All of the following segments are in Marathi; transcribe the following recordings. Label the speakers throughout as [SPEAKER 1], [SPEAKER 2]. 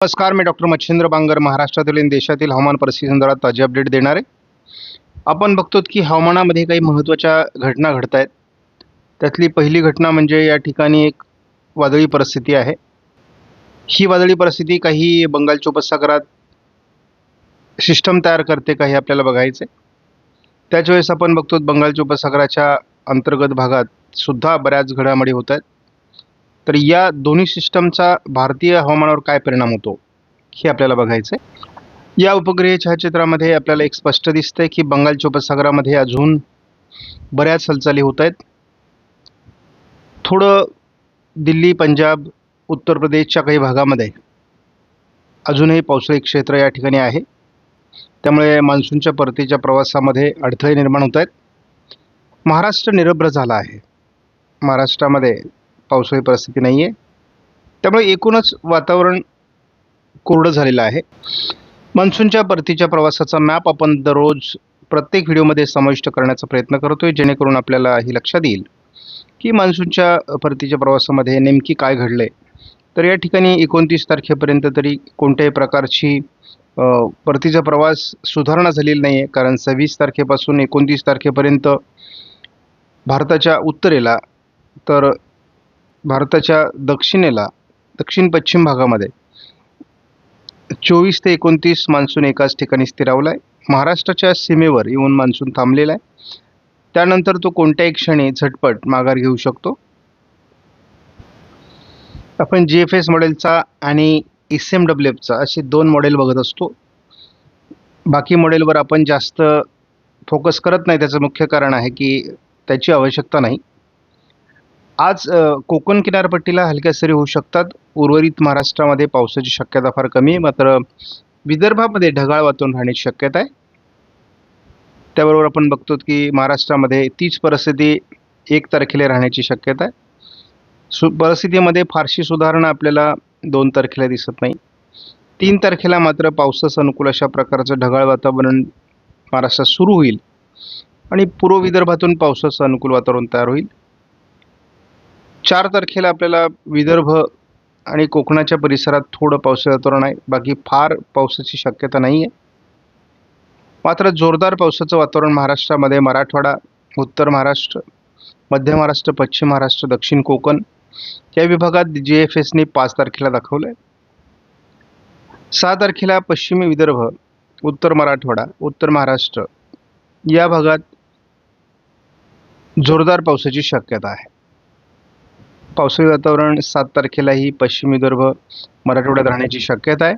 [SPEAKER 1] नमस्कार मी डॉक्टर मच्छिंद्र बांगर महाराष्ट्रातील आणि देशातील हवामान परिस्थिती ताजी ताजे अपडेट देणार आहे. आपण बघतो की हवामानामध्ये काही महत्त्वाच्या घटना घडत आहेत. त्यातली पहिली घटना म्हणजे या ठिकाणी एक वादळी परिस्थिती आहे. ही वादळी परिस्थिती काही बंगालच्या उपसागरात सिस्टम तयार करते काही आपल्याला बघायचं त्याच वेळेस आपण बघतो बंगालच्या उपसागराच्या अंतर्गत भागात सुद्धा बऱ्याच घडामोडी होत आहेत. तर या दोन्ही सिस्टमचा भारतीय हवामानावर काय परिणाम होतो हे आपल्याला बघायचं आहे या उपग्रह छायाचित्रामध्ये आपल्याला एक स्पष्ट दिसतंय की बंगालच्या उपसागरामध्ये अजून बऱ्याच हालचाली होत आहेत. थोडं दिल्ली पंजाब उत्तर प्रदेशच्या काही भागामध्ये अजूनही पावसाळी क्षेत्र या ठिकाणी आहे. त्यामुळे मान्सूनच्या परतीच्या प्रवासामध्ये अडथळे निर्माण होत आहेत. महाराष्ट्र निरभ्र झाला आहे. महाराष्ट्रामध्ये पावसाळी परिस्थिती नाही आहे त्यामुळे एकूणच वातावरण कोरडं झालेलं आहे. मान्सूनच्या परतीच्या प्रवासाचा मॅप आपण दररोज प्रत्येक व्हिडिओमध्ये समाविष्ट करण्याचा प्रयत्न करतोय जेणेकरून आपल्याला ही लक्षात येईल की मान्सूनच्या परतीच्या प्रवासामध्ये नेमकी काय घडलं आहे तर या ठिकाणी एकोणतीस तारखेपर्यंत तरी कोणत्याही प्रकारची परतीचा प्रवास सुधारणा झालेली नाही आहे कारण सव्वीस तारखेपासून एकोणतीस तारखेपर्यंत भारताच्या उत्तरेला तर भारताच्या दक्षिणेला दक्षिण पश्चिम भागामध्ये चोवीस ते एकोणतीस मान्सून एकाच ठिकाणी स्थिरावला आहे महाराष्ट्राच्या सीमेवर येऊन मान्सून थांबलेला आहे. त्यानंतर तो कोणत्याही क्षणी झटपट माघार घेऊ शकतो. आपण जी एफ एस मॉडेलचा आणि एस एम डब्ल्यू एफचा असे दोन मॉडेल बघत असतो. बाकी मॉडेलवर आपण जास्त फोकस करत नाही. त्याचं मुख्य कारण आहे की त्याची आवश्यकता नाही. आज कोकण किनारपट्टीला हलक्या सरी होऊ शकतात. उर्वरित महाराष्ट्रामध्ये पावसाची शक्यता फार कमी आहे. मात्र विदर्भामध्ये ढगाळ वातावरण राहण्याची शक्यता आहे. त्याबरोबर आपण बघतो की महाराष्ट्रामध्ये तीच परिस्थिती एक तारखेला राहण्याची शक्यता आहे. सु परिस्थितीमध्ये फारशी सुधारणा आपल्याला दोन तारखेला दिसत नाही. तीन तारखेला मात्र पावसाचं अनुकूल अशा प्रकारचं ढगाळ वातावरण महाराष्ट्रात सुरू होईल. आणि पूर्व विदर्भातून पावसाचं अनुकूल वातावरण तयार होईल. चार तारखेला आपल्याला विदर्भ आणि कोकणाच्या परिसरात थोडं पावसाचं वातावरण आहे. बाकी फार पावसाची शक्यता नाही आहे मात्र जोरदार पावसाचं वातावरण महाराष्ट्रामध्ये मराठवाडा उत्तर महाराष्ट्र मध्य महाराष्ट्र पश्चिम महाराष्ट्र दक्षिण कोकण या विभागात जी एफ एसने पाच तारखेला दाखवलं आहे सहा तारखेला पश्चिमी विदर्भ उत्तर मराठवाडा उत्तर महाराष्ट्र या भागात जोरदार पावसाची शक्यता आहे. पावसाळी वातावरण सात तारखेलाही पश्चिम विदर्भ मराठवाड्यात राहण्याची शक्यता आहे.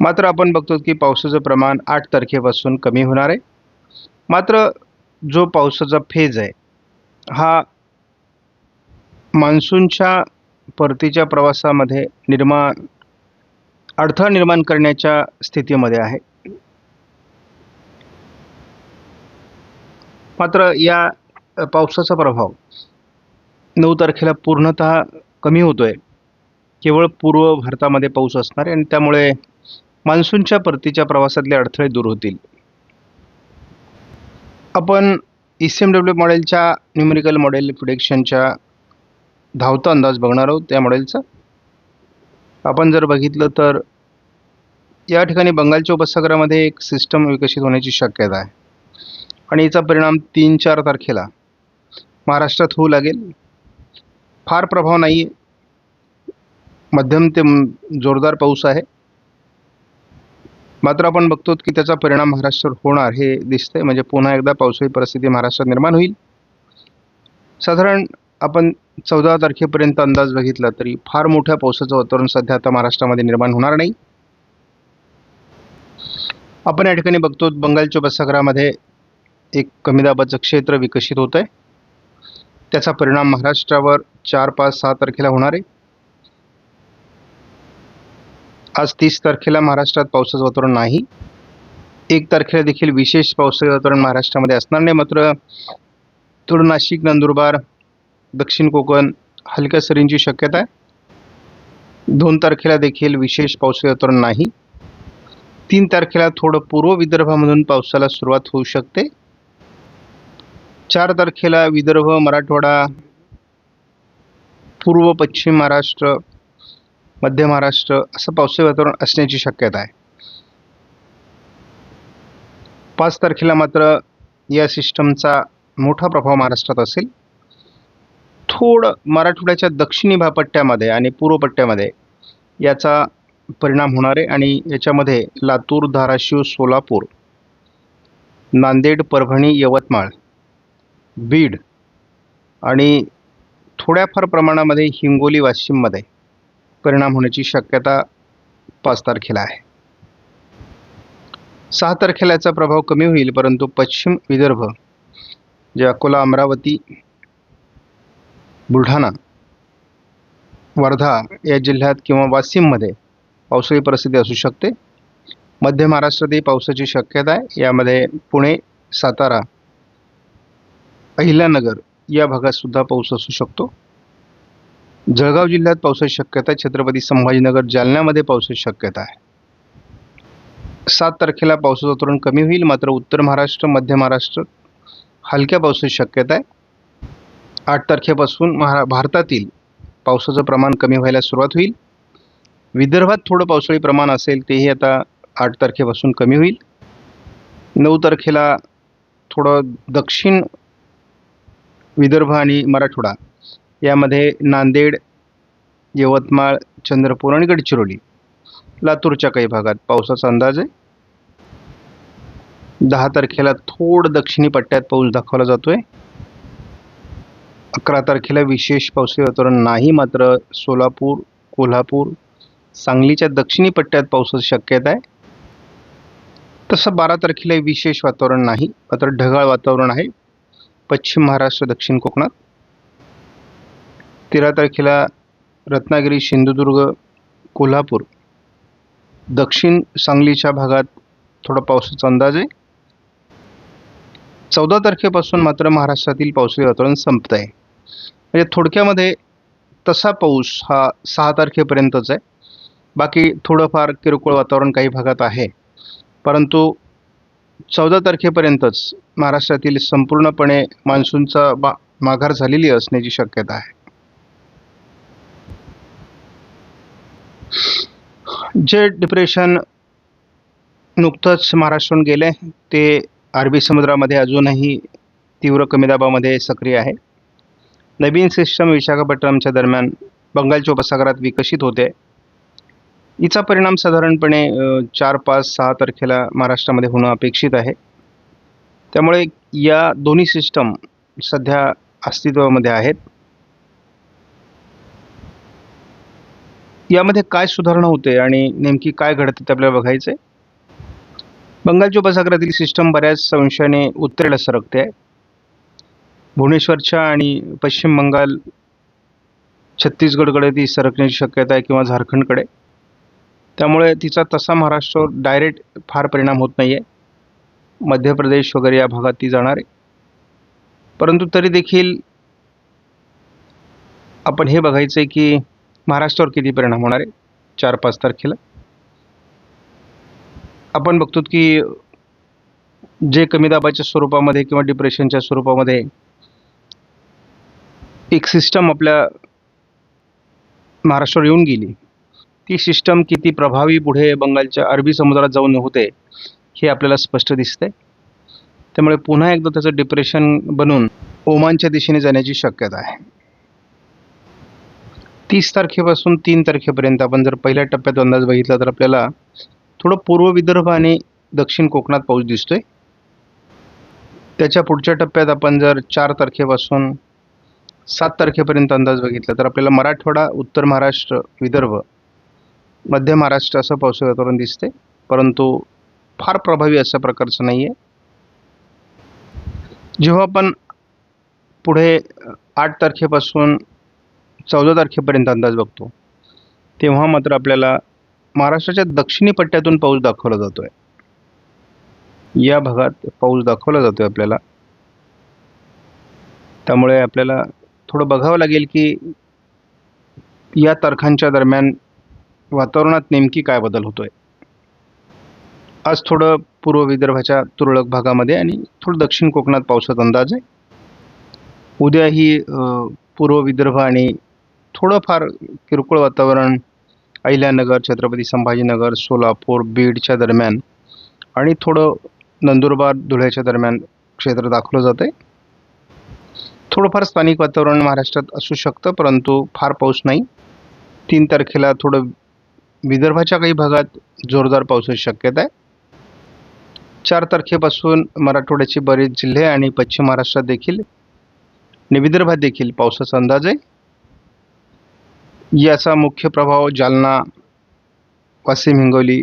[SPEAKER 1] मात्र आपण बघतो की पावसाचं प्रमाण आठ तारखेपासून कमी होणार आहे. मात्र जो पावसाचा फेज आहे हा मान्सूनच्या परतीच्या प्रवासामध्ये निर्माण अडथळा निर्माण करण्याच्या स्थितीमध्ये आहे. मात्र या पावसाचा प्रभाव नऊ तारखेला पूर्णतः कमी होतोय. केवळ पूर्व भारतामध्ये पाऊस असणार आहे आणि त्यामुळे मान्सूनच्या परतीच्या प्रवासातले अडथळे दूर होतील. आपण ई सी एम डब्ल्यू मॉडेलच्या न्यूमेरिकल मॉडेल प्रिडिक्शनच्या धावता अंदाज बघणार आहोत त्या मॉडेलचा आपण जर बघितलं तर या ठिकाणी बंगालच्या उपसागरामध्ये एक सिस्टम विकसित होण्याची शक्यता आहे. आणि याचा परिणाम तीन चार तारखेला महाराष्ट्रात होऊ लागेल. फार प्रभाव नाही आहे मध्यम ते जोरदार पाऊस आहे. मात्र आपण बघतो की त्याचा परिणाम महाराष्ट्रावर होणार हे दिसतंय. म्हणजे पुन्हा एकदा पावसाळी परिस्थिती महाराष्ट्रात निर्माण होईल. साधारण आपण चौदा तारखेपर्यंत अंदाज बघितला तरी फार मोठ्या पावसाचं वातावरण सध्या आता महाराष्ट्रामध्ये निर्माण होणार नाही. आपण या ठिकाणी बघतो बंगालच्या उपसागरामध्ये एक कमी दाबाचं क्षेत्र विकसित होत आहे त्याचा परिणाम महाराष्ट्रावर चार पाच सहा तारखेला होणार आहे. आज तीस तारखेला महाराष्ट्रात पावसाचं वातावरण नाही. एक तारखेला देखील विशेष पावसाचं वातावरण महाराष्ट्रामध्ये असणार नाही. मात्र थोडं नाशिक नंदुरबार दक्षिण कोकण हलक्या सरींची शक्यता आहे. दोन तारखेला देखील विशेष पावसाचं वातावरण नाही. तीन तारखेला थोडं पूर्व विदर्भामधून पावसाला सुरुवात होऊ शकते. चार तारखेला विदर्भ मराठवाडा पूर्व पश्चिम महाराष्ट्र मध्य महाराष्ट्र असं पावसाळी वातावरण असण्याची शक्यता आहे. पाच तारखेला मात्र या सिस्टमचा मोठा प्रभाव महाराष्ट्रात असेल. थोडं मराठवाड्याच्या दक्षिणी भापट्ट्यामध्ये आणि पूर्व पट्ट्यामध्ये याचा परिणाम होणार आहे आणि याच्यामध्ये लातूर धाराशिव सोलापूर नांदेड परभणी यवतमाळ बीड आणि थोड्याफार प्रमाणामध्ये हिंगोली वाशिममध्ये परिणाम होण्याची शक्यता पाच तारखेला आहे. सहा तारखेला याचा प्रभाव कमी होईल परंतु पश्चिम विदर्भ जे अकोला अमरावती बुलढाणा वर्धा या जिल्ह्यात किंवा वाशिममध्ये पावसाळी परिस्थिती असू शकते. मध्य महाराष्ट्रातही पावसाची शक्यता आहे. यामध्ये पुणे सातारा अहिल्यानगर या भागात सुद्धा पाऊस असू शकतो. जळगाव जिल्ह्यात पावसाची शक्यता आहे. छत्रपती संभाजीनगर जालन्यामध्ये पावसाची शक्यता आहे. सात तारखेला पावसाचं तोरण कमी होईल. मात्र उत्तर महाराष्ट्र मध्य महाराष्ट्र हलक्या पावसाची शक्यता आहे. आठ तारखेपासून महा भारतातील पावसाचं प्रमाण कमी व्हायला सुरुवात होईल. विदर्भात थोडं पावसाळी प्रमाण असेल तेही आता आठ तारखेपासून कमी होईल. नऊ तारखेला थोडं दक्षिण विदर्भ आणि मराठवाडा. यामध्ये नांदेड यवतमाळ चंद्रपूर आणि गडचिरोली. लातूरच्या काही भागात पावसाचा अंदाज आहे. दहा तारखेला थोडं दक्षिणी पट्ट्यात पाऊस दाखवला जातोय. अकरा तारखेला विशेष पावसाळी वातावरण नाही मात्र सोलापूर कोल्हापूर सांगलीच्या दक्षिणी पट्ट्यात पावसाची शक्यता आहे. तसं बारा तारखेला विशेष वातावरण नाही मात्र ढगाळ वातावरण आहे. पश्चिम महाराष्ट्र दक्षिण कोकणात. तेरा तारखेला रत्नागिरी सिंधुदुर्ग कोल्हापूर. दक्षिण सांगलीच्या भागात थोडा पावसाचा अंदाज आहे. चौदा तारखेपासून मात्र महाराष्ट्रातील पावसाळी वातावरण संपत आहे. म्हणजे थोडक्यामध्ये तसा पाऊस हा सहा तारखेपर्यंतच आहे. बाकी थोडंफार किरकोळ वातावरण काही भागात आहे. परंतु चौदा तारखेपर्यंतच महाराष्ट्रातील संपूर्णपणे मान्सूनचा बा माघार झालेली असण्याची शक्यता आहे. जे डिप्रेशन नुकतंच महाराष्ट्रातून गेले ते अरबी समुद्रामध्ये अजूनही तीव्र कमी दाबामध्ये सक्रिय आहे. नवीन सिस्टम विशाखापट्टणमच्या दरम्यान बंगालच्या उपसागरात विकसित होते. हिचा परिणाम साधारणपणे चार पाच सहा तारखेला महाराष्ट्रामध्ये होणं अपेक्षित आहे. त्यामुळे या दोन्ही सिस्टम सध्या अस्तित्वामध्ये आहेत. यामध्ये काय सुधारणा होते आणि नेमकी काय घडते ते आपल्याला बघायचं आहे बंगालच्या उपसागरातील सिस्टम बऱ्याच संशयाने उत्तरेला सरकते आहे. भुवनेश्वरच्या आणि पश्चिम बंगाल छत्तीसगडकडे ती सरकण्याची शक्यता आहे किंवा झारखंडकडे. त्यामुळे तिचा तसा महाराष्ट्रावर डायरेक्ट फार परिणाम होत नाही आहे मध्य प्रदेश वगैरे या भागात ती जाणार आहे. परंतु तरी देखील आपण हे बघायचं आहे की महाराष्ट्रावर किती परिणाम होणार आहे? चार पाच तारखेला. आपण बघतो की जे कमी दाबाच्या स्वरूपामध्ये किंवा डिप्रेशनच्या स्वरूपामध्ये एक सिस्टम आपल्या महाराष्ट्रावर येऊन गेली. ती सिस्टम किती प्रभावी पुढे बंगालच्या अरबी समुद्रात जाऊन होते हे आपल्याला स्पष्ट दिसते त्यामुळे पुन्हा एकदा त्याचं डिप्रेशन बनून ओमानच्या दिशेने जाण्याची शक्यता आहे. तीस तारखेपासून तीन तारखेपर्यंत आपण जर पहिल्या टप्प्यात अंदाज बघितला तर आपल्याला थोडं पूर्व विदर्भ आणि दक्षिण कोकणात पाऊस दिसतोय. त्याच्या पुढच्या टप्प्यात आपण जर चार तारखेपासून सात तारखेपर्यंत अंदाज बघितला तर आपल्याला मराठवाडा उत्तर महाराष्ट्र विदर्भ मध्य महाराष्ट्र असं पाऊस वातावरण दिसते परंतु फार प्रभावी अशा प्रकारचं नाही आहे जेव्हा आपण पुढे आठ तारखेपासून चौदा तारखेपर्यंत अंदाज बघतो तेव्हा मात्र आपल्याला महाराष्ट्राच्या दक्षिणी पट्ट्यातून पाऊस दाखवला जातोय. या भागात पाऊस दाखवला जातोय आपल्याला. त्यामुळे आपल्याला थोडं बघावं लागेल की या तारखांच्या दरम्यान वातावरणात नेमकी काय बदल होतोय? आज थोडं पूर्व विदर्भाच्या तुरळक भागामध्ये आणि थोडं दक्षिण कोकणात पावसाचा अंदाज आहे. उद्याही पूर्व विदर्भ आणि थोडंफार किरकोळ वातावरण अहिल्यानगर छत्रपती संभाजीनगर सोलापूर बीडच्या दरम्यान आणि थोडं नंदुरबार धुळ्याच्या दरम्यान क्षेत्र दाखवलं जातं आहे थोडंफार स्थानिक वातावरण महाराष्ट्रात असू शकतं परंतु फार पाऊस नाही. तीन तारखेला थोडं विदर्भाच्या काही भागात जोरदार पावसाची शक्यता आहे. चार तारखेपासून मराठवाड्याचे बरेच जिल्हे आणि पश्चिम महाराष्ट्रात देखील आणि विदर्भात देखील पावसाचा अंदाज आहे. याचा मुख्य प्रभाव जालना वाशिम हिंगोली